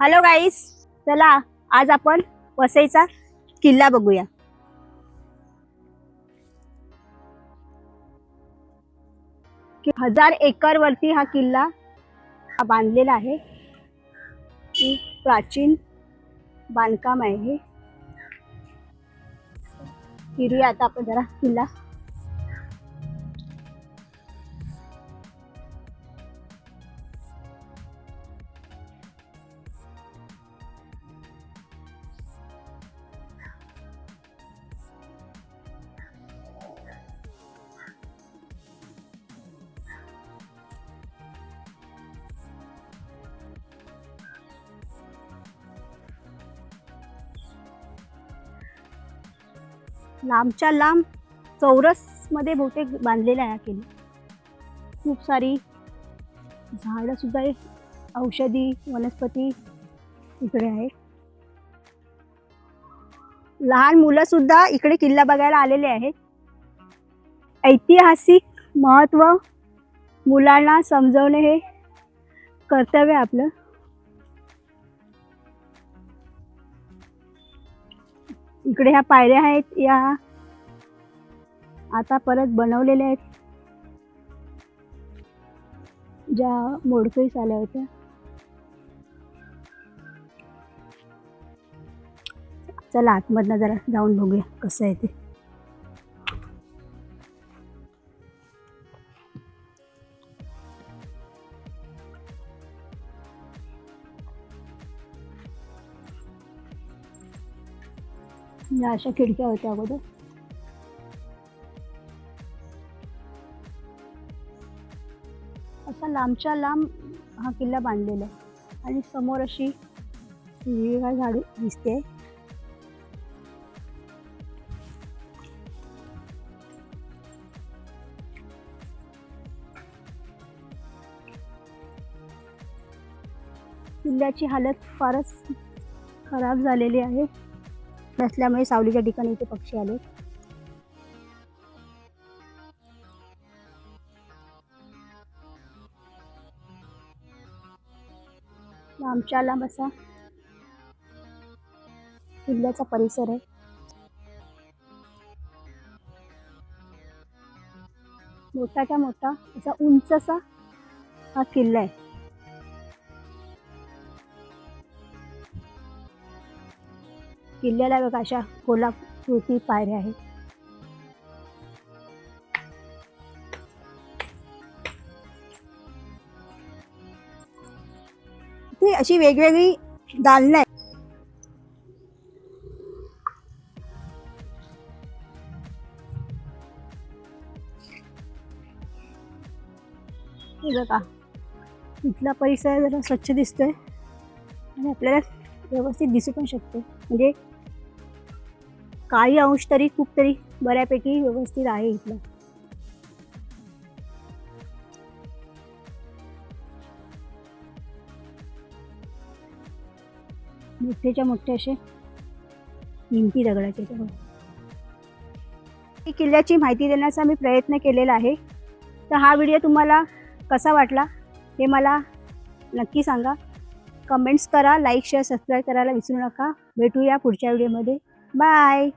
Hello गाईस चला आज आपण वसईचा किल्ला बघूया. हजार एकर वरती हा किल्ला हा बांधलेला आहे. प्राचीन बांधकाम आहे हे. फिरूया आता आपण जरा किल्ला. लांबच्या लांब चौरसमध्ये बहुतेक बांधलेल्या आहे किल्ले खूप सारी झाडंसुद्धा आहे औषधी वनस्पती इकडे आहे. लहान मुलंसुद्धा इकडे किल्ला बघायला आलेले आहेत. ऐतिहासिक महत्त्व मुलांना समजवणे हे कर्तव्य आपलं. इकडे ह्या पायऱ्या आहेत या. आता परत बनवलेल्या आहेत. ज्या मोडकळीस आल्या होत्या. चला आतमधनं जरा जाऊन बघूया कसं आहे ते. या अशा खिडक्या होत्या अगोदर. असा लांबच्या लांब हा किल्ला बांधलेला आहे. आणि समोर अशी हिरवीगार झाडू दिसते. किल्ल्याची हालत फारच खराब झालेली आहे. नसल्यामुळे सावलीच्या ठिकाणी इथे पक्षी आले. आमच्या लांब असा किल्ल्याचा परिसर आहे. मोठाच्या मोठा असा उंच असा हा किल्ला आहे. किल्ल्याला बघा अशा कोल्हापूरती पायऱ्या आहेत. ती अशी वेगवेगळी दालनं आहेत. बघा इथला परिसर जरा स्वच्छ दिसतोय आणि आपल्याला व्यवस्थित दिसू पण शकते म्हणजे काही अंश तरी खूप तरी बऱ्यापैकी व्यवस्थित आहे इथलं. मोठेच्या मोठे असे भिंती दगडाचे ही किल्ल्याची माहिती देण्याचा मी प्रयत्न केलेला आहे. तर हा व्हिडिओ तुम्हाला कसा वाटला हे मला नक्की सांगा. कमेंट्स करा लाईक शेअर सबस्क्राईब करायला विसरू नका. भेटूया पुढच्या व्हिडिओमध्ये. Bye!